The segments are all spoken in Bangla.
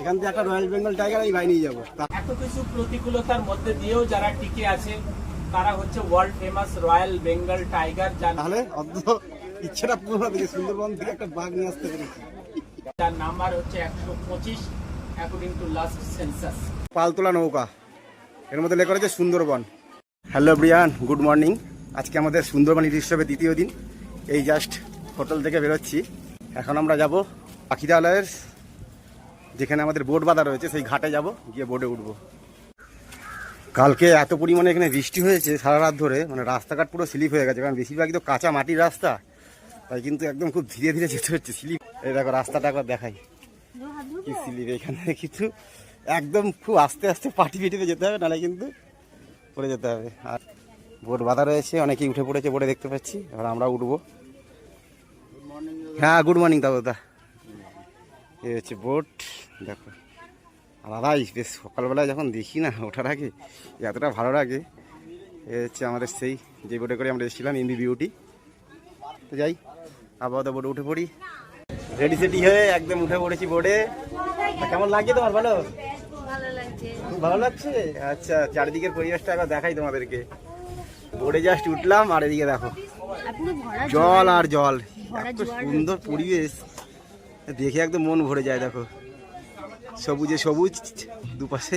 এখান থেকে একটা রয়্যাল বেঙ্গল টাইগার এই ভাই নিয়ে যাব। এত কিছু প্রতিকূলতার মধ্যে দিয়েও যারা টিকে আছে তারা হচ্ছে world famous royal Bengal tiger তাহলে অন্তত ইচ্ছেটা পুরো থেকে সুন্দরবন থেকে একটা বাঘ নিয়ে আসতে পেরেছি। যার নাম্বার হচ্ছে একশো পঁচিশ অ্যাকর্ডিং টু লাস্ট সেন্সাস পালতোলা নৌকা এর মধ্যে লেখা রয়েছে Sundarban. Hello Brian good morning. আজকে আমাদের সুন্দরবন হিসেবে দ্বিতীয় দিন। এই জাস্ট হোটেল থেকে বেরোচ্ছি। এখন আমরা যাব পাখিরালয়ের যেখানে আমাদের বোট বাঁধা রয়েছে, সেই ঘাটে যাব, গিয়ে বোটে উঠবো। কালকে এত পরিমাণে এখানে বৃষ্টি হয়েছে, সারা রাত ধরে মানে রাস্তাঘাট পুরো স্লিপ হয়ে গেছে, কারণ বেশিরভাগই তো কাঁচা মাটির রাস্তা, তাই কিন্তু একদম খুব ধীরে ধীরে যেতে হচ্ছে স্লিপ। এই দেখো, রাস্তাটা একবার দেখাই। কি স্লিপ এখানে, কিন্তু একদম খুব আস্তে আস্তে পাটি পিটিতে যেতে হবে, নাহলে কিন্তু পড়ে যেতে হবে। আর বোট বাঁধা রয়েছে, অনেকেই উঠে পড়েছে, বোটে দেখতে পাচ্ছি। এবার আমরা উঠবো। হ্যাঁ গুড মর্নিং দাদা। এই হচ্ছে বোট। দেখো আলাদাই বেশ সকালবেলায় যখন দেখি না, ওঠার আগে এতটা ভালো লাগে। এ হচ্ছে আমাদের সেই যে বোটে করে আমরা এসেছিলাম, এমবি বিউটি। তো যাই আপাতত বোটে উঠে পড়ি। রেডি সেটি হয়ে একদম উঠে পড়েছি বোর্ডে কেমন লাগছে তোমার ভালো ভালো লাগছে? আচ্ছা চারিদিকের পরিবেশটা একবার দেখাই তোমাদেরকে। বোর্ডে জাস্ট উঠলাম, আর এদিকে দেখো, জল আর জল সুন্দর পরিবেশ। দেখে একদম মন ভরে যায়, দেখো। সবুজে সবুজ, দুপাশে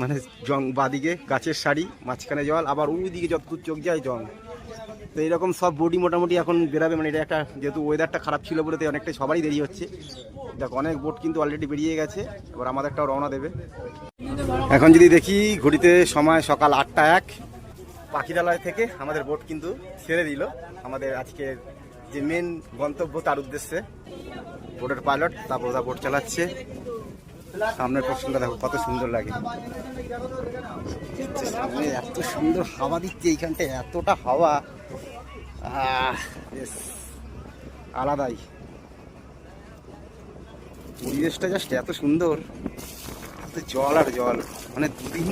মানে জং, বাদিকে গাছের সারি, মাঝখানে জল, আবার ওইদিকে যতদূর চোখ যায় জল। তো এইরকম সব বডি মোটামুটি এখন বেরাবে মানে এটা একটা, যেহেতু ওয়েদারটা খারাপ ছিল বলে তো অনেকটাই সবারই দেরি হচ্ছে। দেখো, অনেক বোট কিন্তু অলরেডি বেরিয়ে গেছে, এবার আমাদেরটাও রওনা দেবে। এখন যদি দেখি ঘড়িতে সময় সকাল আটটা এক, পাখিরালয় থেকে আমাদের বোট কিন্তু ছেড়ে দিল। আমাদের আজকের যে মেন গন্তব্য তার উদ্দেশ্যে বোটের পাইলট তারপর বোট চালাচ্ছে। সামনের পোর্শনটা দেখো, কত সুন্দর লাগে। সামনে এত সুন্দর হাওয়া দিচ্ছে এইখানটায়, এতটা হাওয়া। আলাদাই। পরিবেশটা জাস্ট এত সুন্দর, এত জল আর জল। মানে দুদিন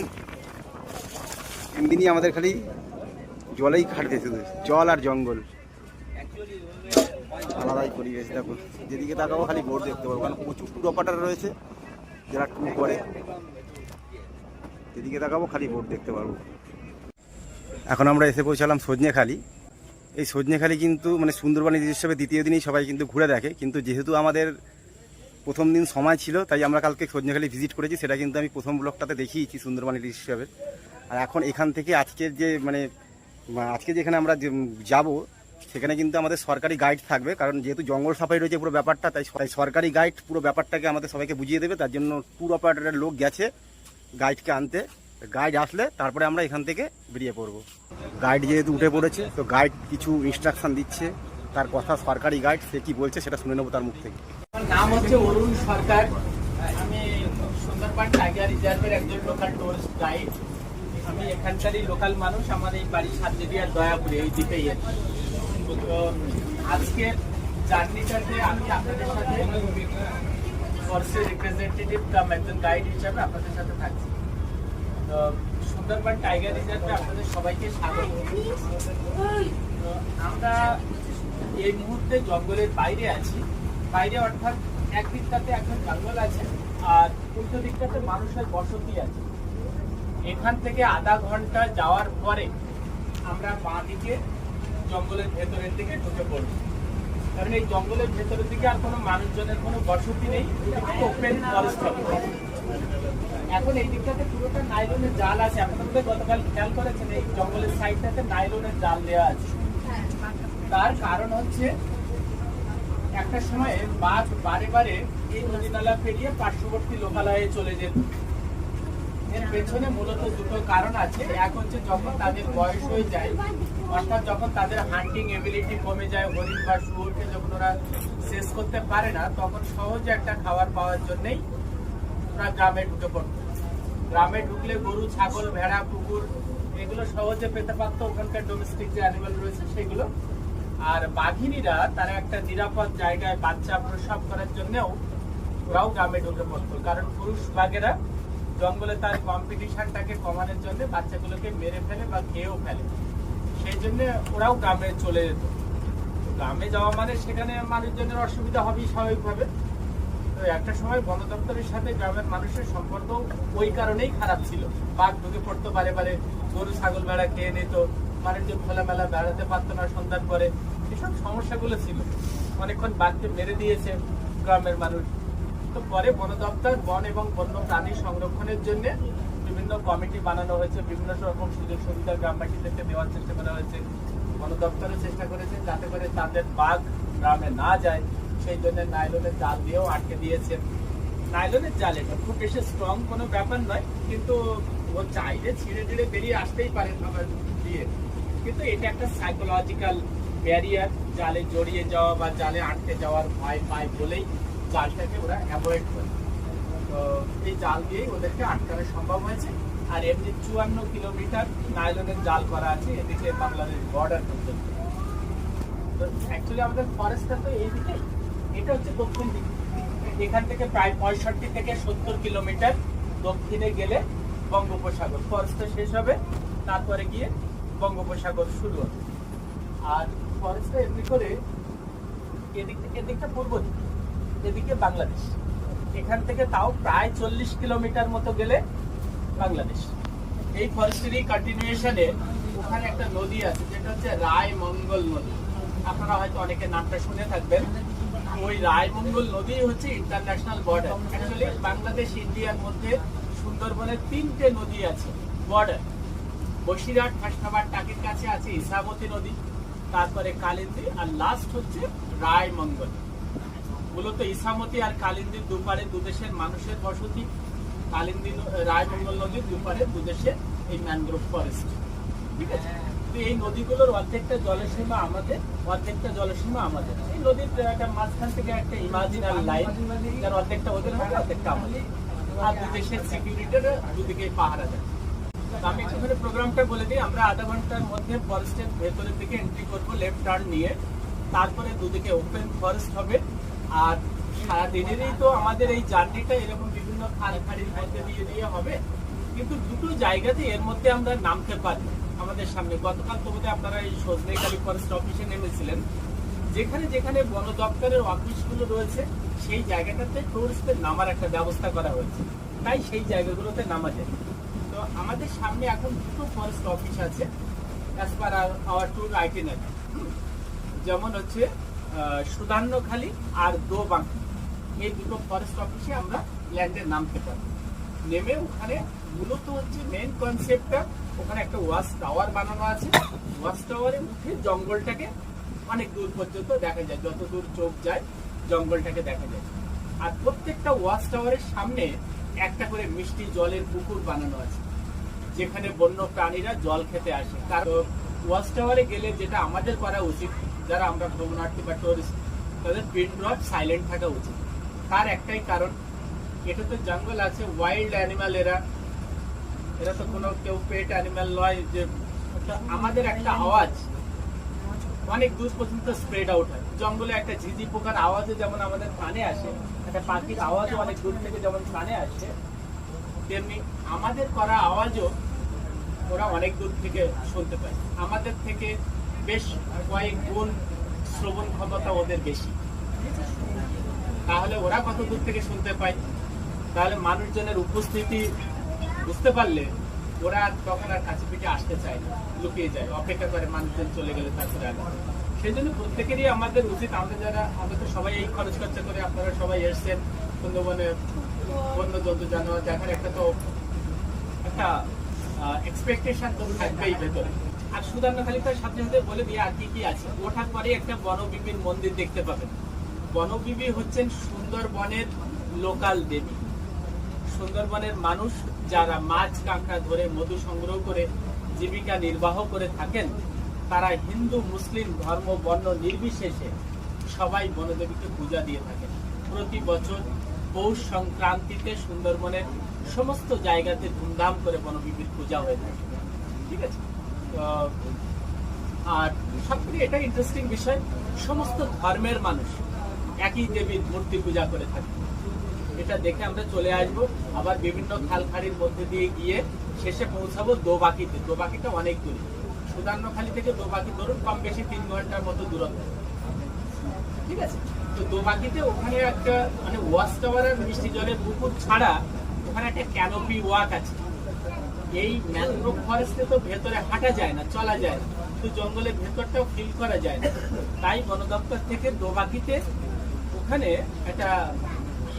তিন দিনই আমাদের খালি জলেই কাটবে শুধু, জল আর জঙ্গল। আলাদাই পরিবেশ, দেখো। যেদিকে তাকাবো খালি বোর্ড দেখতে পাবো, কারণ প্রচুর টুর রয়েছে। যারা ট্যুর করে। যেদিকে তাকাবো খালি বোর্ড দেখতে পারব। এখন আমরা এসে পৌঁছালাম সজনেখালি। এই সজনেখালি কিন্তু মানে সুন্দরবন হিসেবে দ্বিতীয় দিনই সবাই কিন্তু ঘুরে দেখে। কিন্তু যেহেতু আমাদের প্রথম দিন সময় ছিল, তাই আমরা কালকে সজনেখালি ভিজিট করেছি। সেটা কিন্তু আমি প্রথম ব্লকটাতে দেখিয়েছি সুন্দরবন হিসেবে আর এখন এখান থেকে আজকের যে মানে আজকে যেখানে আমরা যাব সেখানে কিন্তু আমাদের সরকারি গাইড থাকবে, কারণ যেহেতু জঙ্গল সাফাই রয়েছে পুরো ব্যাপারটা, তাই তাই সরকারি গাইড পুরো ব্যাপারটাকে আমাদের সবাইকে বুঝিয়ে দেবে, তার জন্য ট্যুর অপারেটরের লোক গেছে গাইডকে আনতে। গাইড আসলে তারপরে আমরা এখান থেকে বেরিয়ে পড়ব। গাইড যেহেতু উঠে পড়েছে, তো গাইড কিছু ইনস্ট্রাকশন দিচ্ছে, তার কথা সরকারি গাইড সে কি বলছে সেটা শুনে নেব তার মুখ থেকে। নাম হচ্ছে অরুণ সরকার। আমি সুন্দরবন টাইগার রিজার্ভের একজন লোকাল টুরিস্ট গাইড আমি এখানকারই লোকাল মানুষ, আমার এই বাড়ি সাতদেবিয়ার দয়াপুরে, এই আর কি। তো আজকে জার্নিটাতে আমি আপনাদের সাথে ফোর্সের রিপ্রেজেন্টেটিভ কাম একজন গাইড হিসাবে আপনাদের সাথে থাকছি। তো সুন্দরবন টাইগার রিজার্ভে আপনাদের সবাইকে স্বাগত। আমরা এই মুহূর্তে জঙ্গলের বাইরে আছি। বাইরে অর্থাৎ এক দিকটাতে এখন জঙ্গল আছে আর উল্টো দিকটাতে মানুষের বসতি আছে। এখান থেকে আধা ঘণ্টা যাওয়ার পরে আমরা বাঁ দিকে জঙ্গলের ভেতরের দিকে ঢুকে পড়ব। কারণ এই জঙ্গলের ভেতরের দিকে আর কোনো মানুষজনের কোনো বসতি নেই ওপেন ফরেস্ট এখন এই দিকটাতে পুরোটা নাইলনের জাল আছে। আপনারা বোধহয় গতকাল খেয়াল করেছেন, এই জঙ্গলের সাইডটাতে নাইলনের জাল দেওয়া আছে। তার কারণ হচ্ছে, একটা সময়ে বাঘ বারে বারে এই নদী নালা পেরিয়ে পার্শ্ববর্তী লোকালয়ে চলে যেত। এর পেছনে মূলত দুটো কারণ আছে। এক হচ্ছে যখন তাদের বয়স হয়ে যায়, অর্থাৎ যখন তাদের হান্টিং এবিলিটি কমে যায়, হরিণ বা শুয়োরকে যখন ওরা শেষ করতে পারে না, তখন সহজে একটা খাবার পাওয়ার জন্যই ওরা গ্রামে ঢুকে পড়তো। গ্রামে ঢুকলে গরু, ছাগল, ভেড়া, কুকুর, এগুলো সহজে পেতে পারতো। ওখানকার ডোমেস্টিক যে অ্যানিমাল রয়েছে, সেগুলো। আর বাঘিনীরা তারা একটা নিরাপদ জায়গায় বাচ্চা প্রসব করার জন্যেও ওরাও গ্রামে ঢুকে পড়তো। কারণ পুরুষ বাঘেরা জঙ্গলে তার কম্পিটিশনটাকে কমানোর জন্য বাচ্চাগুলোকে মেরে ফেলে বা খেয়েও ফেলে। সেই জন্য ওরাও গ্রামে চলে যেত। গ্রামে যাওয়া মানে সেখানে মানুষজনের অসুবিধা হবেই স্বাভাবিকভাবে। তো একটা সময় বন দপ্তরের সাথে গ্রামের মানুষের সম্পর্ক ওই কারণেই খারাপ ছিল। বাঘ ঢুকে পড়তো বারে বারে, গরু, ছাগল বেড়া খেয়ে নিত। মানুষজন খোলামেলা বেড়াতে পারতো না সন্ধ্যার পরে। এসব সমস্যাগুলো ছিল। অনেকক্ষণ বাঘকে মেরে দিয়েছে গ্রামের মানুষ। তো পরে বন দপ্তর বন এবং বন্য প্রাণী সংরক্ষণের জন্য বিভিন্ন কমিটি বানানো হয়েছে। বিভিন্ন রকম সুযোগ সুবিধা গ্রামবাসীদেরকে দেওয়ার চেষ্টা করা হয়েছে। বন দপ্তরের চেষ্টা করেছে যাতে করে তাদের বাঘ গ্রামে না যায়। সেই জন্য নাইলনের জাল দিয়েও আটকে দিয়েছে। নাইলনের জাল এটা খুব বেশি স্ট্রং কোনো ব্যাপার নয়, কিন্তু ও চাইলে ছিঁড়ে ছিঁড়ে বেরিয়ে আসতেই পারে আমার দিয়ে। কিন্তু এটা একটা সাইকোলজিক্যাল ব্যারিয়ার জালে জড়িয়ে যাওয়া বা জালে আটকে যাওয়ার ভয় পায় বলেই জালটাকে ওরা অ্যাভয়েড করে। তো এই জাল দিয়েই ওদেরকে আটকানো সম্ভব হয়েছে। আর এমনি চুয়ান্ন কিলোমিটার নাইলনের জাল করা আছে এদিকে বাংলাদেশ বর্ডার পর্যন্ত তো অ্যাকচুয়ালি আমাদের ফরেস্টটা তো এই দিকে। এটা হচ্ছে দক্ষিণ দিক। এখান থেকে প্রায় পঁয়ষট্টি থেকে সত্তর কিলোমিটার দক্ষিণে গেলে বঙ্গোপসাগর। ফরেস্টটা শেষ হবে, তারপরে গিয়ে বঙ্গোপসাগর শুরু হবে। আর ফরেস্টটা এমনি করে এদিক এদিকটা পূর্ব দিক। এদিকে বাংলাদেশ। এখান থেকে তাও প্রায় চল্লিশ কিলোমিটার মতো গেলে বাংলাদেশ। এই ফরেস্টেরই কন্টিনিউশনে ওখানে একটা নদী আছে, যেটা হচ্ছে রায়মঙ্গল নদী। আপনারা হয়তো অনেকে নামটা শুনে থাকবেন। ওই রায়মঙ্গল নদী হচ্ছে ইন্টারন্যাশনাল বর্ডার অ্যাকচুয়ালি বাংলাদেশ, ইন্ডিয়ার মধ্যে সুন্দরবনের তিনটে নদী আছে বর্ডার বসিরহাট হাসনাবাদ টাকির কাছে আছে ইসামতি নদী, তারপরে কালিন্দী, আর লাস্ট হচ্ছে রায়মঙ্গল। মূলত ইসামতি আর কালিন্দির দুপারে দুদেশের মানুষের বসতি। কালিন্দী ন- রায়মঙ্গল নদীর দুপারে দুদেশের এই ম্যানগ্রোভ ফরেস্ট। ঠিক আছে? এই নদীগুলোর অর্ধেকটা জলসীমা আমাদের, অর্ধেকটা জলসীমা আমাদের। এই নদীর একটা মাঝখান থেকে একটা ইমাজিনারি লাইন যার অর্ধেকটা ওদের হবে, অর্ধেকটা আমাদের। আর দুদেশের সিকিউরিটির দুদিকে পাহারা দেয়। আমি একটুখানি প্রোগ্রামটা বলে দিই, আমরা আধা ঘণ্টার মধ্যে ফরেস্টের ভেতরের দিকে এন্ট্রি করব লেফট টার্ন নিয়ে। তারপরে দুদিকে ওপেন ফরেস্ট হবে। আর সারাদিনেরই তো আমাদের এই জার্নিটা এরকম বিভিন্ন খাল মধ্যে দিয়ে দিয়ে হবে। কিন্তু দুটো জায়গাতে এর মধ্যে আমরা নামতে পারি আমাদের সামনে। গতকাল তো বোধহয় আপনারা এই সজনেখালি ফরেস্ট অফিসে নেমেছিলেন। যেখানে যেখানে বন দপ্তরের অফিসগুলো রয়েছে, সেই জায়গাটাতে টুরিস্টদের নামার একটা ব্যবস্থা করা হয়েছে। তাই সেই জায়গাগুলোতে নামা যায়। তো আমাদের সামনে এখন দুটো ফরেস্ট অফিস আছে as per our tour itinerary যেমন হচ্ছে আহ, সুধান্যখালি আর দোবাঙ্কি এই দুটো ফরেস্ট অফিসে আমরা ল্যান্ডে নামতে পারি নেমে ওখানে মূলত হচ্ছে মেন কনসেপ্টটা ওখানে একটা ওয়াশ টাওয়ার বানানো আছে। ওয়াশ টাওয়ারে উঠে জঙ্গলটাকে অনেক দূর পর্যন্ত দেখা যায়। যত দূর চোখ যায় জঙ্গলটাকে দেখা যায়। আর প্রত্যেকটা ওয়াচ টাওয়ারের সামনে একটা করে মিষ্টি জলের পুকুর বানানো আছে যেখানে বন্য প্রাণীরা জল খেতে আসে। কারণ ওয়াচ টাওয়ারে গেলে যেটা আমাদের করা উচিত যারা আমরা ভ্রমণার্থী বা টুরিস্ট তাদের পিন ড্রপ সাইলেন্ট থাকা উচিত। তার একটাই কারণ, এটা তো জঙ্গল আছে ওয়াইল্ড অ্যানিমাল এরা। এরা তো কোনো কেউ পেট অ্যানিমাল নয়, যে আমাদের একটা আওয়াজ। অনেক দূর পর্যন্ত স্প্রেড আউট হয়। জঙ্গলে একটা ঝিঝি পোকার আওয়াজও যেমন আমাদের কানে আসে, একটা পাখির আওয়াজও অনেক দূর থেকে যেমন কানে আসে তেমনি আমাদের করা আওয়াজও ওরা অনেক দূর থেকে শুনতে পায়। আমাদের থেকে বেশ কয়েক গুণ শ্রবণ ক্ষমতা ওদের বেশি। তাহলে ওরা কত দূর থেকে শুনতে পায়? তাহলে মানুষজনের উপস্থিতি বুঝতে পারলে ওরা তখন আর কাছে পিঠে আসতে চায় না, লুকিয়ে যায়, অপেক্ষা করে মানুষজন চলে গেলে তারপরে আগে সেই জন্য প্রত্যেকেরই আমাদের উচিত আমাদের যারা, আমরা সবাই এই খরচ খরচা করে আপনারা সবাই এসছেন সুন্দরবনে বন্য জন্তু জানোয়ার দেখার একটা তো একটা এক্সপেকটেশন তো থাকবেই ভেতরে। আর সাথে সাথে বলে দিয়ে আর কি কি আছে? ওঠার পরে একটা বনবিবির মন্দির দেখতে পাবেন। বনবিবি হচ্ছেন সুন্দরবনের লোকাল দেবী। সুন্দরবনের মানুষ যারা মাছ কাঁকড়া ধরে মধু সংগ্রহ করে জীবিকা নির্বাহ করে থাকেন, তারা হিন্দু, মুসলিম ধর্ম, বর্ণ নির্বিশেষে সবাই বনদেবীকে পূজা দিয়ে থাকেন। প্রতি বছর পৌষ সংক্রান্তিতে সুন্দরবনের সমস্ত জায়গাতে ধুমধাম করে বনবিবির পূজা হয়ে থাকে। ঠিক আছে? আর সবথেকে এটা ইন্টারেস্টিং বিষয়, সমস্ত ধর্মের মানুষ একই দেবীর মূর্তি পূজা করে থাকে। এটা দেখে আমরা চলে আসব, আবার বিভিন্ন খালখাড়ির মধ্যে দিয়ে গিয়ে শেষে পৌঁছাবো দোবাকিতে। দোবাকিটা অনেক দূরে। সুদান্নখালি থেকে দোবাকি ধরুন কম বেশি তিন ঘণ্টার মতো দূরত্ব। ঠিক আছে? তো দোবাকিতে ওখানে একটা মানে ওয়াচ টাওয়ার আর মিষ্টি জলের পুকুর ছাড়া ওখানে একটা ক্যানোপি ওয়াক আছে। এই ম্যানগ্রোভ ফরেস্টে তো ভেতরে হাঁটা যায় না, চলা যায় না। তো জঙ্গলের ভেতরটাও ফিল করা যায় না। তাই বন দপ্তর থেকে দোবাকিতে ওখানে একটা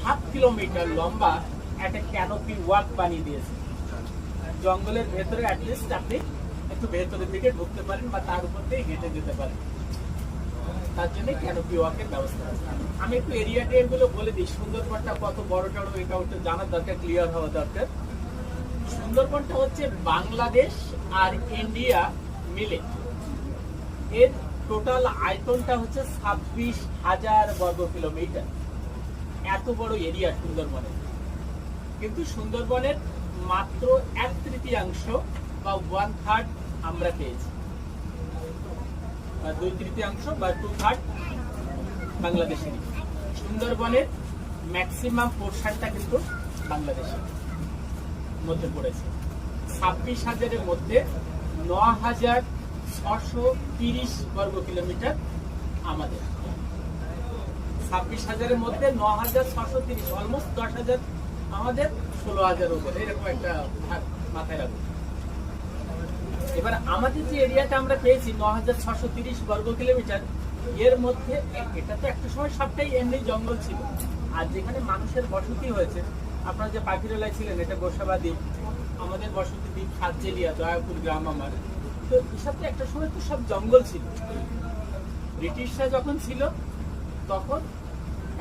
হাফ কিলোমিটার লম্বা একটা ক্যানোপি ওয়াক বানিয়ে দিয়েছে। জঙ্গলের ভেতরে অ্যাটলিস্ট আপনি একটু ভেতরের দিকে ঢুকতে পারেন বা তার উপর দিয়ে হেঁটে যেতে পারেন। তার জন্য ক্যানোপি ওয়াকের ব্যবস্থা আছে। আমি একটু এরিয়াটা এগুলো বলে দিই। সুন্দরবনটা কত বড় টড় এটা জানার দরকার ক্লিয়ার হওয়া দরকার। সুন্দরবনটা হচ্ছে বাংলাদেশ আর ইন্ডিয়া মিলে। এর টোটাল আয়তনটা হচ্ছে ছাব্বিশ হাজার বর্গ কিলোমিটার। এত বড় এরিয়া সুন্দরবনের কিন্তু সুন্দরবনের মাত্র এক তৃতীয়াংশ বা ওয়ান থার্ড আমরা পেয়েছি। দুই তৃতীয়াংশ বা টু থার্ড বাংলাদেশের সুন্দরবনের ম্যাক্সিমাম পোর্শনটা কিন্তু বাংলাদেশের মধ্যে পড়েছে। ছাব্বিশ হাজারের মধ্যে ন হাজার ছশো তিরিশ বর্গ কিলোমিটার আমাদের। ছাব্বিশ হাজারের মধ্যে ন হাজার ছশো তিরিশ অলমোস্ট দশ হাজার আমাদের ষোলো হাজার ওদের এরকম একটা ভাগ মাথায় রাখব এবার আমাদের যে এরিয়াটা আমরা পেয়েছি ন হাজার ছশো তিরিশ বর্গ কিলোমিটার, এর মধ্যে এটা তো একটা সময় সবটাই এমনি জঙ্গল ছিল। আর যেখানে মানুষের বসতি হয়েছে আপনারা যে পাখিরালায় ছিলেন, এটা দ্বীপ আমাদের বসতি দ্বীপ সাতজেলিয়া দয়াপুর গ্রাম আমার। তো এসব তো একটা সময় তো সব জঙ্গল ছিল। ব্রিটিশরা যখন ছিল, তখন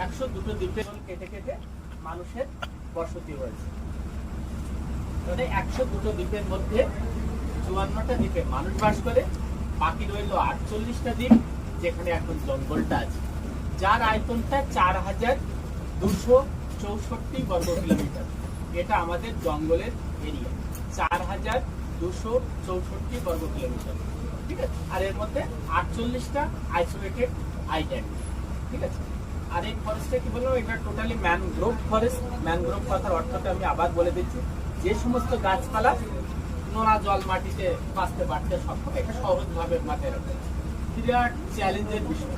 একশো দুটো দ্বীপের কেটে কেটে মানুষের বসতি হয়েছে। মানে একশো দুটো দ্বীপের মধ্যে চুয়ান্নটা দ্বীপে মানুষ বাস করে, বাকি রইল আটচল্লিশটা দ্বীপ, যেখানে এখন জঙ্গলটা আছে। যার আয়তনটা চার হাজার দুশো চৌষট্টি বর্গ কিলোমিটার। এটা আমাদের জঙ্গলের এরিয়া চার হাজার দুশো চৌষট্টি বর্গ কিলোমিটার। ঠিক আছে? আর এর মধ্যে আটচল্লিশটা আইসোলেটেড আইল্যান্ড ঠিক আছে? আর এই ফরেস্টটা কি বললাম? এটা টোটালি ম্যানগ্রোভ ফরেস্ট ম্যানগ্রোভ কথার অর্থটা আমি আবার বলে দিচ্ছি। যে সমস্ত গাছপালা নোনা জল মাটিতে বাঁচতে পারতে সক্ষম, এটা সহজভাবে মাথায় রাখবে বিরাট চ্যালেঞ্জের বিষয়।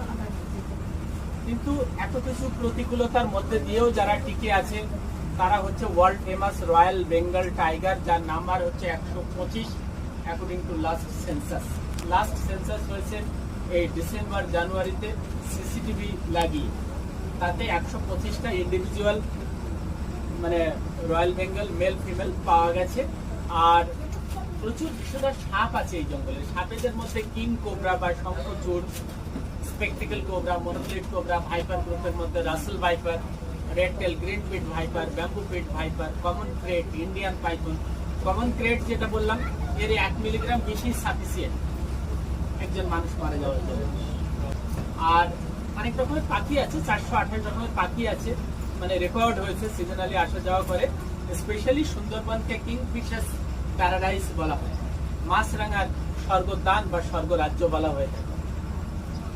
কিন্তু এত কিছু প্রতিকূলতার মধ্যে দিয়েও যারা টিকে আছে, তারা হচ্ছে world famous royal Bengal tiger যার নাম্বার হচ্ছে একশো পঁচিশ according to last census last census হয়েছে এই ডিসেম্বর জানুয়ারিতে সিসিটিভি লাগিয়ে। তাতে একশো পঁচিশটা ইন্ডিভিজুয়াল মানে রয়্যাল বেঙ্গল মেল ফিমেল পাওয়া গেছে। আর প্রচুর বিষধর সাপ আছে এই জঙ্গলে। সাপেদের মধ্যে কিং, কোবরা বা শঙ্খচূড় spectacle cobra monocled cobra viper গ্রুপের মধ্যে Russell viper red tail green pit viper bamboo pit viper common krait Indian python common krait যেটা বললাম, এর এক মিলিগ্রাম বেশি সাফিসিয়েন্ট একজন মানুষ মারা যাওয়ার জন্য। আর অনেক রকমের পাখি আছে, চারশো আঠাশ রকমের পাখি আছে। মানে রেকর্ড হয়েছে সিজনালি আসা যাওয়া করে। স্পেশালি সুন্দরবনকে কিং ফিশার্স প্যারাডাইস বলা হয়। মাছরাঙার স্বর্গদান বা স্বর্গরাজ্য বলা হয়ে থাকে।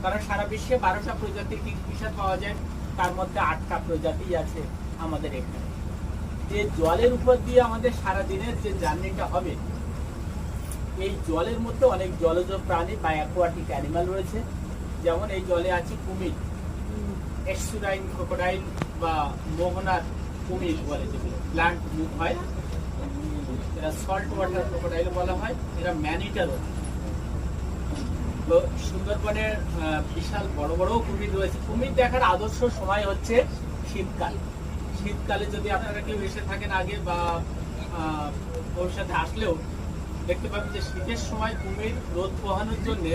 কারণ সারা বিশ্বে বারোটা প্রজাতির কিং ফিশার পাওয়া যায়, তার মধ্যে আটটা প্রজাতি আছে আমাদের এখানে। যে জলের উপর দিয়ে আমাদের সারা দিনের যে জার্নিটা হবে, এই জলের মধ্যে অনেক জলজ প্রাণী বা অ্যাকোয়াটিক অ্যানিমাল রয়েছে। যেমন এই জলে আছে কুমির এক্সুরাইন ক্রোকোডাইল বা মোহনার কুমির বলে যেগুলো প্লান্ট মুভ হয়। এরা সল্ট ওয়াটার ক্রোকোডাইল বলা হয়, এরা ম্যানিটারও তো সুন্দরবনের বিশাল বড় বড় কুমির রয়েছে। কুমির দেখার আদর্শ সময় হচ্ছে শীতকাল। শীতকালে যদি আপনারা কেউ এসে থাকেন আগে বা ভবিষ্যতে আসলেও, দেখতে পাবেন যে শীতের সময় কুমির রোদ পোহানোর জন্য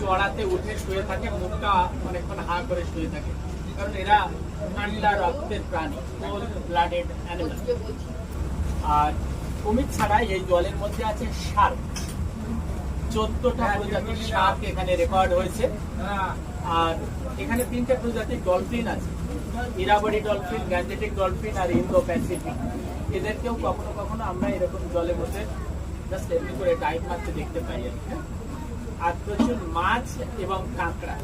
চড়াতে উঠে শুয়ে থাকে, মুখটা অনেকক্ষণ হা করে শুয়ে থাকে। কারণ এরা ঠান্ডা রক্তের প্রাণী ব্লাডেড অ্যানিমাল আর কুমির ছাড়া এই জলের মধ্যে আছে শার্ক চোদ্দটা প্রজাতির শার্ক এখানে রেকর্ড হয়েছে। আর এখানে তিনটে প্রজাতির ডলফিন আছে। ইরাবডি ডলফিন গ্যাঞ্জেটিক ডলফিন আর ইন্দো প্যাসিফিক এদেরকেও কখনো কখনো আমরা এরকম জলে বসে জাস্ট এমনি করে ডাইভ মারতে দেখতে পাই হ্যাঁ? আর প্রচুর মাছ এবং কাঁকড়া।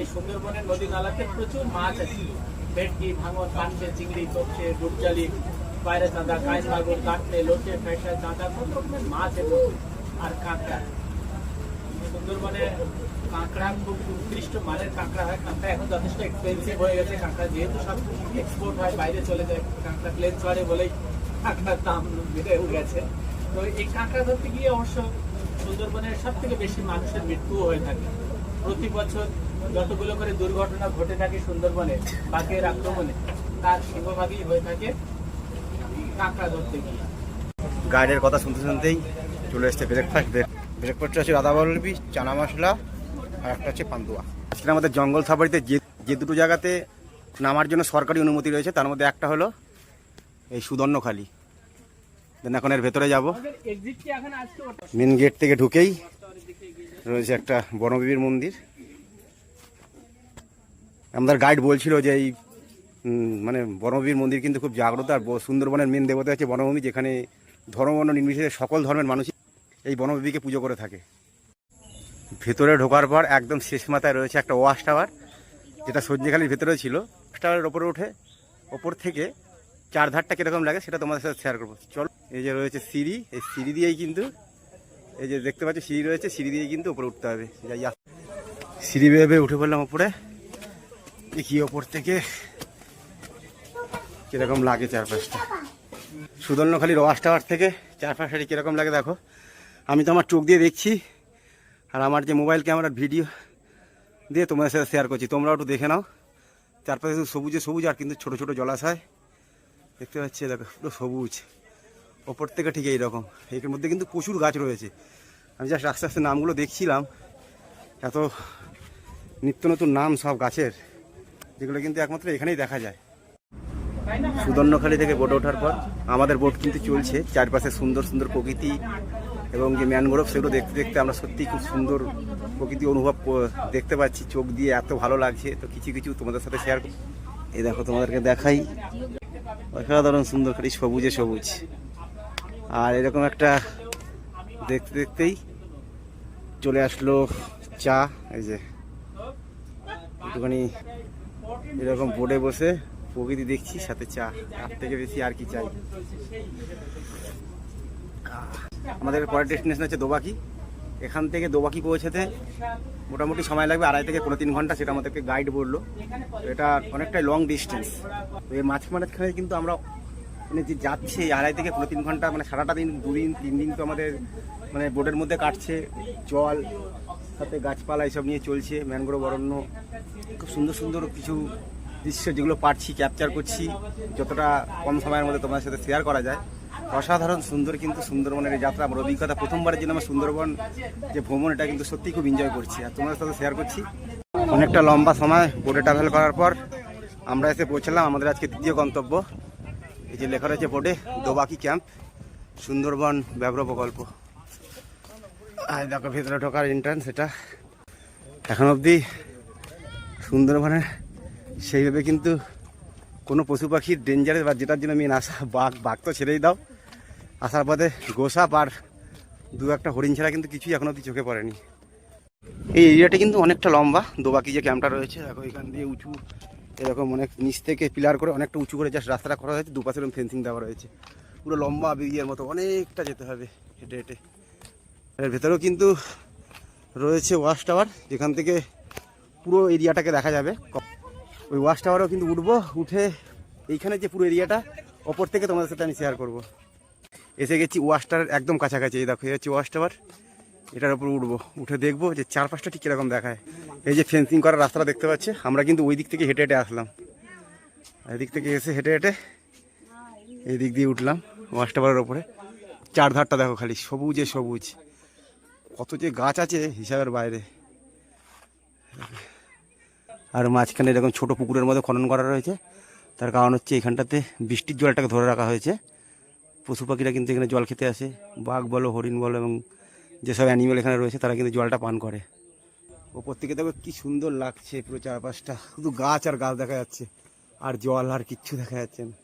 এই সুন্দরবনের নদী নালাতে প্রচুর মাছ আছে। ভেটকি, ভাঙন, পানসে, চিংড়ি, তপসে ডুবজালি বাইরে চাঁদা কাঁচ মাগুর কাটলে লোটে ফেসা চাঁদা, কত রকমের মাছ এবং আর কাঁকড়া। সুন্দরবনে কাঁকড়া খুব উৎকৃষ্ট মানের কাঁকড়া হয়। কাঁকড়া এখন যথেষ্ট এক্সপেন্সিভ হয়ে গেছে। কাঁকড়া যেহেতু সব এক্সপোর্ট হয়, বাইরে চলে যায়, কাঁকড়া প্লেন চড়ে বলেই কাঁকড়ার দাম বেড়েও গেছে। তো এই কাঁকড়া ধরতে গিয়ে অবশ্য সুন্দরবনের সব থেকে বেশি মানুষের মৃত্যুও হয়ে থাকে। প্রতি বছর যতগুলো করে দুর্ঘটনা ঘটে থাকে সুন্দরবনে, বাঘের আক্রমণে, তার সিংহভাগই হয়ে থাকে কাঁকড়া ধরতে গিয়ে। গাইডের কথা শুনতে শুনতেই চলে এসছে ব্রেকফাস্ট ব্রেকফাস্টটা হচ্ছে আদা বলবি চানা মশলা আর একটা হচ্ছে পান্তুয়া। আজকে আমাদের জঙ্গল সাফারিতে যে যে দুটো জায়গাতে নামার জন্য সরকারি অনুমতি রয়েছে, তার মধ্যে একটা হলো এই সুদর্ণখালি। এখন এর ভেতরে যাব। মেন গেট থেকে ঢুকেই রয়েছে একটা বনবিবির মন্দির। আমাদের গাইড বলছিল যে এই মানে বনবিবির মন্দির কিন্তু খুব জাগ্রত আর সুন্দরবনের মেন দেবতা হচ্ছে বনভূমি, যেখানে ধর্মবর্ণ নির্বিশেষে সকল ধর্মের মানুষ এই বনবিবিকে পুজো করে থাকে। ভেতরে ঢোকার পর একদম শেষ মাথায় রয়েছে একটা ওয়াশ টাওয়ার, যেটা সজ্জিখালির ভেতরে ছিল। ওয়াশ টাওয়ারের ওপরে উঠে ওপর থেকে চার ধারটা কীরকম লাগে সেটা তোমাদের সাথে শেয়ার করব। চলো, এই যে রয়েছে সিঁড়ি, এই সিঁড়ি দিয়েই কিন্তু, এই যে দেখতে পাচ্ছ সিঁড়ি রয়েছে, সিঁড়ি দিয়েই কিন্তু উপরে উঠতে হবে। যাই সিঁড়ি বেয়ে বেয়ে উঠে পড়লাম ওপরে দেখি ওপর থেকে কীরকম লাগে চারপাশটা। সুদর্ণখালির ওয়াশ টাওয়ার থেকে চারপাশটা কীরকম লাগে দেখো। আমি তো আমার চোখ দিয়ে দেখছি, আর আমার যে মোবাইল ক্যামেরার ভিডিও দিয়ে তোমাদের সাথে শেয়ার করছি। তোমরাও একটু দেখে নাও। চারপাশে শুধু সবুজে সবুজ আর কিন্তু ছোট ছোট জলাশয়। দেখতে পাচ্ছি, দেখো, পুরো সবুজ। ওপর থেকে ঠিক এইরকম। এর মধ্যে কিন্তু প্রচুর গাছ রয়েছে। আমি জাস্ট আস্তে আস্তে নামগুলো দেখছিলাম। এত নিত্য নতুন নাম সব গাছের, যেগুলো কিন্তু একমাত্র এখানেই দেখা যায়। সুদর্ণখালি থেকে বোটে ওঠার পর আমাদের বোট কিন্তু চলছে। চারপাশে সুন্দর সুন্দর প্রকৃতি এবং যে ম্যানগ্রোভ সেগুলো দেখতে দেখতে আমরা সত্যি খুব সুন্দর প্রকৃতি অনুভব দেখতে পাচ্ছি। চোখ দিয়ে এত ভালো লাগছে। তো কিছু কিছু তোমাদের সাথে শেয়ার এই দেখো তোমাদেরকে দেখাই। অসাধারণ সুন্দর খালি সবুজে সবুজ। আর এরকম একটা দেখতে দেখতেই চলে আসলো চা। এই যে একটুখানি এরকম বোর্ডে বসে প্রকৃতি দেখছি, সাথে চা। তার থেকে বেশি আর কি চাই। আমাদের পরের ডেস্টিনেশন হচ্ছে দোবাকি। এখান থেকে দোবাকি পৌঁছাতে মোটামুটি সময় লাগবে আড়াই থেকে পনেরো তিন ঘণ্টা, সেটা আমাদেরকে গাইড বলল। এটা অনেকটাই লং ডিস্টেন্স তো এর মাঝখানে কিন্তু আমরা মানে যে যাচ্ছে, এই আড়াই থেকে পনেরো তিন ঘণ্টা মানে সারাটা দিন, দুদিন, তিন দিন তো আমাদের মানে বোর্ডের মধ্যে কাটছে, জল, সাথে গাছপালা এসব নিয়ে চলছে, ম্যানগ্রোভ অরণ্য। খুব সুন্দর সুন্দর কিছু দৃশ্য যেগুলো পাচ্ছি ক্যাপচার করছি, যতটা কম সময়ের মধ্যে তোমার সাথে শেয়ার করা যায়। অসাধারণ, সুন্দর কিন্তু সুন্দরবনের এই যাত্রা। আমার অভিজ্ঞতা প্রথমবারের জন্য আমার সুন্দরবন যে ভ্রমণ, এটা কিন্তু সত্যিই খুব এনজয় করছি। আর তোমাদের সাথে শেয়ার করছি। অনেকটা লম্বা সময় বোর্ডে ট্রাভেল করার পর আমরা এসে পৌঁছলাম আমাদের আজকে দ্বিতীয় গন্তব্য। এই যে লেখা রয়েছে বোর্ডে দোবাকি ক্যাম্প সুন্দরবন ব্যাঘ্র প্রকল্প। আর দেখো, ভেতরে ঢোকার এন্ট্রান্স এটা। এখন অবধি সুন্দরবনের সেইভাবে কিন্তু কোনো পশু পাখির ডেঞ্জারেস বা যেটার জন্য মেন আসা বাঘ বাঘ তো ছেড়েই দাও। আসার পথে গোসাপ আর দু একটা হরিণ ছাড়া কিন্তু কিছুই এখনও অব্দি চোখে পড়েনি। এই এরিয়াটা কিন্তু অনেকটা লম্বা, দোবাকি যে ক্যাম্পটা রয়েছে, দেখো এখান দিয়ে উঁচু, এরকম অনেক নিচ থেকে পিলার করে অনেকটা উঁচু করে জাস্ট রাস্তাটা করা হয়েছে, দুপাশে এরকম ফেন্সিং দেওয়া রয়েছে। পুরো লম্বা বেরিয়ার মতো, অনেকটা যেতে হবে হেঁটে হেঁটে। এর ভেতরেও কিন্তু রয়েছে ওয়াশ টাওয়ার যেখান থেকে পুরো এরিয়াটাকে দেখা যাবে। ওই ওয়াশ টাওয়ারেও কিন্তু উঠবো, উঠে এইখানে যে পুরো এরিয়াটা, ওপর থেকে তোমাদের সাথে আমি শেয়ার করব। এসে গেছি ওয়াশ টাওয়ার একদম কাছাকাছি, এই দেখো, এই হচ্ছে ওয়াশ টাওয়ার এটার উপর উঠবো, উঠে দেখব যে চারপাশটা ঠিক কীরকম দেখায়। এই যে ফেন্সিং করার রাস্তাটা দেখতে পাচ্ছে, আমরা কিন্তু ওই দিক থেকে হেঁটে হেঁটে আসলাম। এদিক থেকে এসে হেঁটে হেঁটে এই দিক দিয়ে উঠলাম ওয়াশ টাওয়ারের ওপরে। চার ধারটা দেখো খালি, সবুজে সবুজ। কত যে গাছ আছে হিসাবের বাইরে। আর মাঝখানে এরকম ছোট পুকুরের মধ্যে খনন করা রয়েছে। তার কারণ হচ্ছে এখানটাতে বৃষ্টির জলটাকে ধরে রাখা হয়েছে। পশু পাখিরা কিন্তু এখানে জল খেতে আসে। বাঘ বলো, হরিণ বলো এবং যেসব অ্যানিমেল এখানে রয়েছে, তারা কিন্তু জলটা পান করে। ওপর থেকে দেখো কি সুন্দর লাগছে পুরো চারপাশটা। শুধু গাছ আর গাছ দেখা যাচ্ছে, আর জল আর কিচ্ছু দেখা যাচ্ছে না।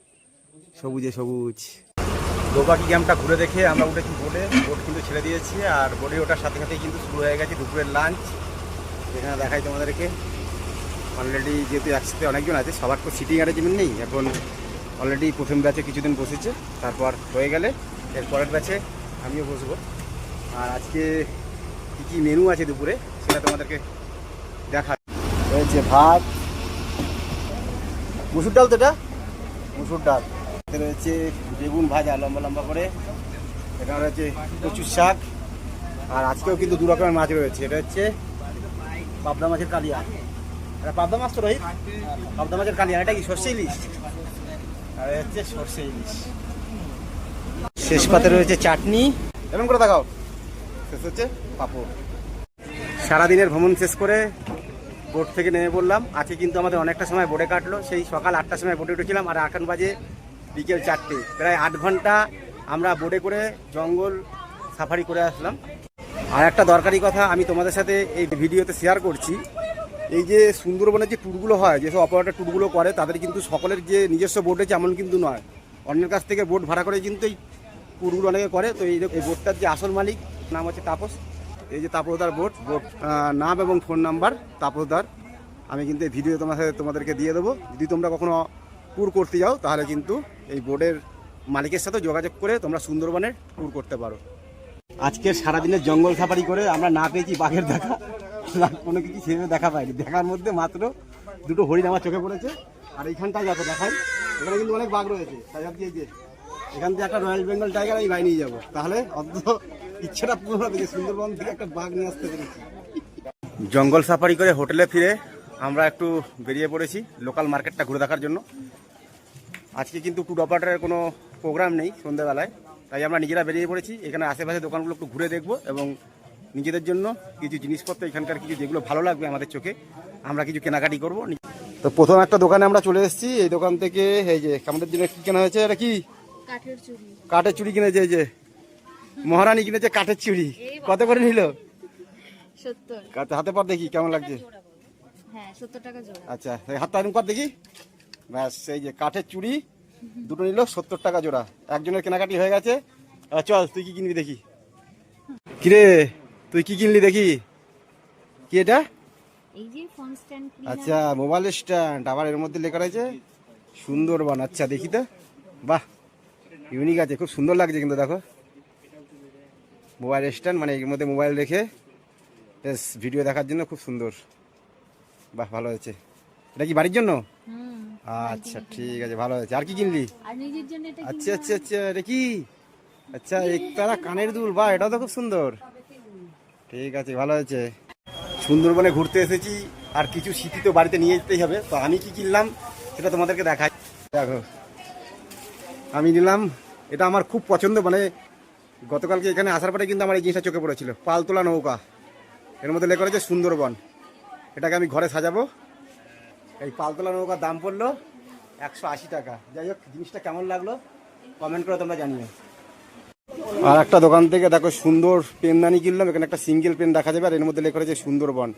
সবুজে সবুজ। দোবাকি ক্যাম্পটা ঘুরে দেখে আমরা উঠেছি বোটে বোট কিন্তু ছেড়ে দিয়েছি আর বোটে ওঠার সাথে সাথেই কিন্তু শুরু হয়ে গেছে দুপুরের লাঞ্চ এখানে দেখাই তোমাদেরকে। অলরেডি যেহেতু একসাথে অনেকজন আছে, সবার তো সিটিং অ্যারেঞ্জমেন্ট নেই। এখন অলরেডি প্রথম ব্যাচে কিছুদিন বসেছে, তারপর হয়ে গেলে এর পরের ব্যাচে আমিও বসবো। আর আজকে কী কী মেনু আছে দুপুরে, সেটা তোমাদেরকে দেখা রয়েছে ভাত, মুসুর ডাল তো এটা? মুসুর ডাল। রয়েছে বেগুন ভাজা, লম্বা লম্বা করে। এখানে রয়েছে কচুর শাক। আর আজকেও কিন্তু দু রকমের মাছ রয়েছে। এটা হচ্ছে পাবদা মাছের কালিয়া। এটা পাবদা মাছ তো রোহিত? পাবদা মাছের কালিয়া, এটা কি সর্ষে ইলিশ? আর হচ্ছে সর্ষে ইলিশ। শেষ পাতে রয়েছে চাটনি। এমন করে দেখাও। শেষ হচ্ছে পাপড়। সারাদিনের ভ্রমণ শেষ করে বোট থেকে নেমে পড়লাম। আজকে কিন্তু আমাদের অনেকটা সময় বোটে কাটলো। সেই সকাল আটটার সময় বোটে উঠেছিলাম আর এখন বাজে বিকেল চারটে। প্রায় আট ঘণ্টা আমরা বোটে করে জঙ্গল সাফারি করে আসলাম। আর একটা দরকারি কথা আমি তোমাদের সাথে এই ভিডিওতে শেয়ার করছি। এই যে সুন্দরবনের যে ট্যুরগুলো হয়, যেসব অপারেটর ট্যুরগুলো করে, তাদের কিন্তু সকলের যে নিজস্ব বোট আছে এমন কিন্তু নয়। অন্যের কাছ থেকে বোট ভাড়া করে কিন্তু এই ট্যুরগুলো অনেকে করে। তো এই এই বোটটার যে আসল মালিক, নাম হচ্ছে তাপস। এই যে তাপসদার বোট বোট নাম এবং ফোন নাম্বার তাপসদার। আমি কিন্তু এই ভিডিও তোমার সাথে তোমাদেরকে দিয়ে দেবো। যদি তোমরা কখনো ট্যুর করতে যাও, তাহলে কিন্তু এই বোর্ডের মালিকের সাথে যোগাযোগ করে তোমরা সুন্দরবনের ট্যুর করতে পারো। আজকে সারাদিনের জঙ্গল সাফারি করে আমরা না পেয়েছি বাঘের দেখা। কোনো কিছু সেভাবে দেখা পাইনি। দেখার মধ্যে মাত্র দুটো হরিণ আমার চোখে পড়েছে। আর এইখানটায় যাতে দেখাই। এখানে কিন্তু অনেক বাঘ রয়েছে। তাই ভাবছি যে, এখান থেকে একটা রয়্যাল বেঙ্গল টাইগার আমি বাই নিয়ে যাব। তাহলে অন্তত ইচ্ছেটা হবে যে সুন্দরবন থেকে একটা বাঘ নিয়ে আসতে পেরেছি। জঙ্গল সাফারি করে হোটেলে ফিরে আমরা একটু বেরিয়ে পড়েছি লোকাল মার্কেটটা ঘুরে দেখার জন্য। আজকে কিন্তু ট্যুর অপারেটারের কোনো প্রোগ্রাম নেই সন্ধ্যাবেলায়। তাই আমরা নিজেরা বেরিয়ে পড়েছি। এখানে আশেপাশে দোকানগুলো একটু ঘুরে দেখব এবং নিজেদের জন্য কিছু জিনিসপত্র এখানকার কিছু যেগুলো ভালো লাগবে আমাদের চোখে আমরা কিছু কেনাকাটি করব। তো প্রথম একটা দোকানে আমরা চলে এসেছি এই দোকান থেকে এই যে আমাদের জন্য কি কেনা হয়েছে? এটা কি? কাঠের চুড়ি। কিনেছে এই যে মহারানী কিনেছে কাঠের চুড়ি। কত করে নিল? হাতে পর দেখি কেমন লাগছে? হ্যাঁ আচ্ছা এই হাতটা কর দেখি। ব্যাস এই যে কাঠের চুড়ি দুটো নিল সত্তর টাকা জোড়া। একজনের কেনাকাটি হয়ে গেছে। চল তুই কি কিনবি দেখি? কিরে? তুই কি কিনলি দেখি? কি এটা? এই যে ফোন স্ট্যান্ড আচ্ছা মোবাইল স্ট্যান্ড আবার এর মধ্যে লেখা রয়েছে সুন্দরবন আচ্ছা দেখি তো। বাহ ইউনিক আছে খুব সুন্দর লাগছে কিন্তু দেখো। মোবাইল স্ট্যান্ড মানে এর মধ্যে মোবাইল রেখে বেশ ভিডিও দেখার জন্য খুব সুন্দর। বাহ ভালো হয়েছে। এটা কি বাড়ির জন্য? আচ্ছা ঠিক আছে ভালো হয়েছে। আর কি কিনলি? এটা আচ্ছা আচ্ছা আচ্ছা এটা কি? আচ্ছা একতারা কানের দুল। বা এটাও তো খুব সুন্দর। ঠিক আছে, ভালো হয়েছে। সুন্দরবনে ঘুরতে এসেছি, আর কিছু স্মৃতি তো বাড়িতে নিয়ে যেতেই হবে। তো আমি কি কিনলাম, সেটা তোমাদেরকে দেখাই। দেখো, আমি নিলাম, এটা আমার খুব পছন্দ মানে গতকালকে এখানে আসার পরে কিন্তু আমার এই জিনিসটা চোখে পড়েছিল। পালতোলা নৌকা। এর মধ্যে লেখা রয়েছে সুন্দরবন। এটাকে আমি ঘরে সাজাবো। এই পালতোলা নৌকার দাম পড়ল একশো আশি টাকা। যাই হোক, জিনিসটা কেমন লাগল কমেন্ট করে তোমরা জানিও। আর একটা দোকান থেকে দেখো সুন্দর পেনদানি কিনলাম, এখানে একটা সিঙ্গেল পেন দেখা যাবে, আর এর মধ্যে লেখা রয়েছে সুন্দরবন।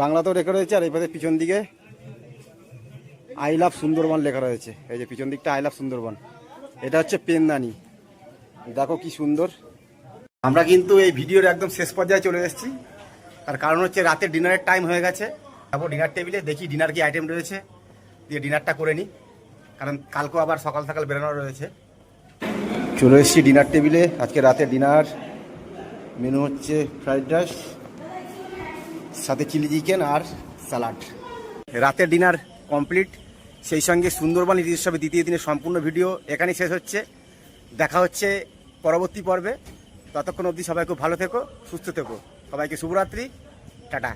বাংলাতেও লেখা রয়েছে, আর এই পিছন দিকে আই লাভ সুন্দরবন লেখা রয়েছে। এই যে পিছন দিকটা আই লাভ সুন্দরবন। এটা হচ্ছে পেনদানি দেখো কি সুন্দর। আমরা কিন্তু এই ভিডিওর একদম শেষ পর্যায়ে চলে এসেছি। তার কারণ হচ্ছে রাতের ডিনারের টাইম হয়ে গেছে। তারপর ডিনার টেবিলে, দেখি ডিনার কি আইটেম রয়েছে। দিয়ে ডিনারটা করে নিই। কারণ কালকেও আবার সকাল সকাল বেরোনো রয়েছে। চলে এসেছি ডিনার টেবিলে আজকে রাতের ডিনার মেনু হচ্ছে ফ্রাইড রাইস সাথে চিলি চিকেন আর স্যালাড রাতের ডিনার কমপ্লিট সেই সঙ্গে সুন্দরবন ইতিহাসে দ্বিতীয় দিনের সম্পূর্ণ ভিডিও এখানেই শেষ হচ্ছে। দেখা হচ্ছে পরবর্তী পর্বে। ততক্ষণ অবধি সবাই খুব ভালো থেকো, সুস্থ থেকো। সবাইকে শুভরাত্রি। টাটা।